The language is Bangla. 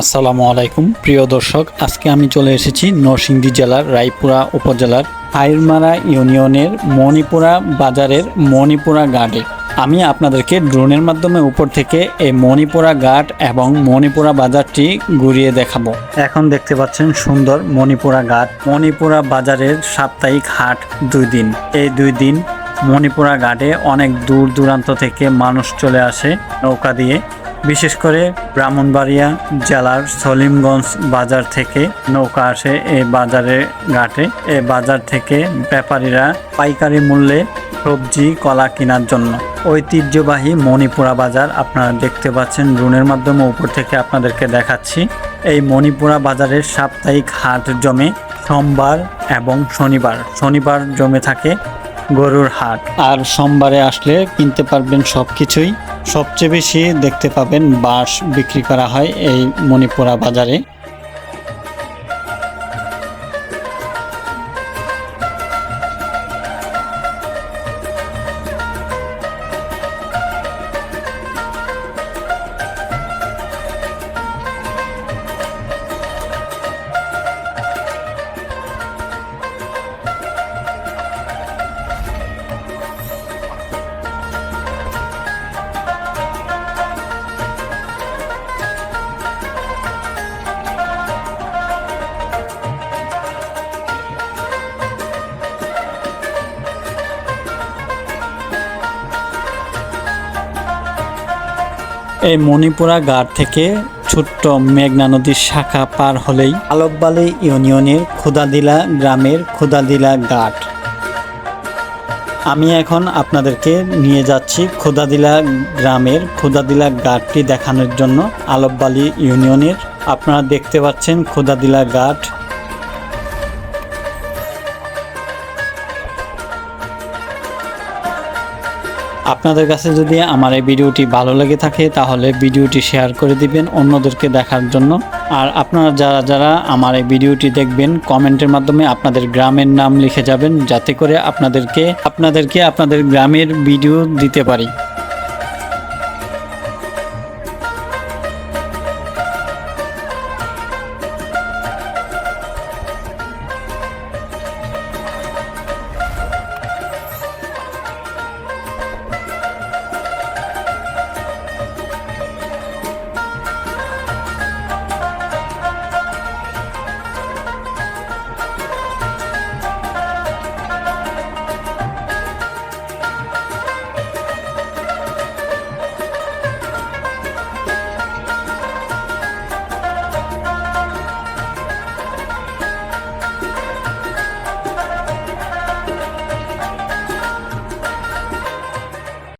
আসসালামু আলাইকুম। প্রিয় দর্শক, আজকে আমি চলে এসেছি নরসিংদী জেলার রায়পুরা উপজেলার হাইরমারা ইউনিয়নের মণিপুরা বাজারের মণিপুরা ঘাটে। আমি আপনাদেরকে ড্রোনের মাধ্যমে উপর থেকে এই মণিপুরা ঘাট এবং মণিপুরা বাজারটি ঘুরিয়ে দেখাবো। এখন দেখতে পাচ্ছেন সুন্দর মণিপুরা ঘাট। মণিপুরা বাজারের সাপ্তাহিক হাট দুই দিন। এই দুই দিন মণিপুরা ঘাটে অনেক দূর দূরান্ত থেকে মানুষ চলে আসে নৌকা দিয়ে। বিশেষ করে ব্রাহ্মণবাড়িয়া জেলার সলিমগঞ্জ বাজার থেকে নৌকা আসে এই বাজারের ঘাটে। এই বাজার থেকে ব্যাপারীরা পাইকারি মূল্যে সবজি, কলা কেনার জন্য। ঐতিহ্যবাহী মণিপুরা বাজার আপনারা দেখতে পাচ্ছেন ড্রোনের মাধ্যমে উপর থেকে আপনাদেরকে দেখাচ্ছি। এই মণিপুরা বাজারের সাপ্তাহিক হাট জমে সোমবার এবং শনিবার। শনিবার জমে থাকে গরুর হাট। আর সোমবারে আসলে কিনতে পারবেন সব কিছুই সবচেয়ে বেশি দেখতে পাবেন বাঁশ বিক্রি করা হয় এই মণিপুরা বাজারে। এই মণিপুরা ঘাট থেকে ছোট্ট মেঘনা নদীর শাখা পার হলেই আলববালি ইউনিয়নের খুদাদিলা গ্রামের খুদাদিলা ঘাট। আমি এখন আপনাদেরকে নিয়ে যাচ্ছি খুদাদিলা গ্রামের খুদাদিলা ঘাটটি দেখানোর জন্য আলববালি ইউনিয়নের। আপনারা দেখতে পাচ্ছেন খুদাদিলা ঘাট আপনাদের কাছে যদি আমার এই ভিডিওটি ভালো লেগে থাকে, তাহলে ভিডিওটি শেয়ার করে দিবেন অন্যদেরকে দেখার জন্য। আর আপনারা যারা যারা আমার এই ভিডিওটি দেখবেন, কমেন্টের মাধ্যমে আপনাদের গ্রামের নাম লিখে যাবেন, যাতে করে আপনাদেরকে আপনাদেরকে আপনাদের গ্রামের ভিডিও দিতে পারি।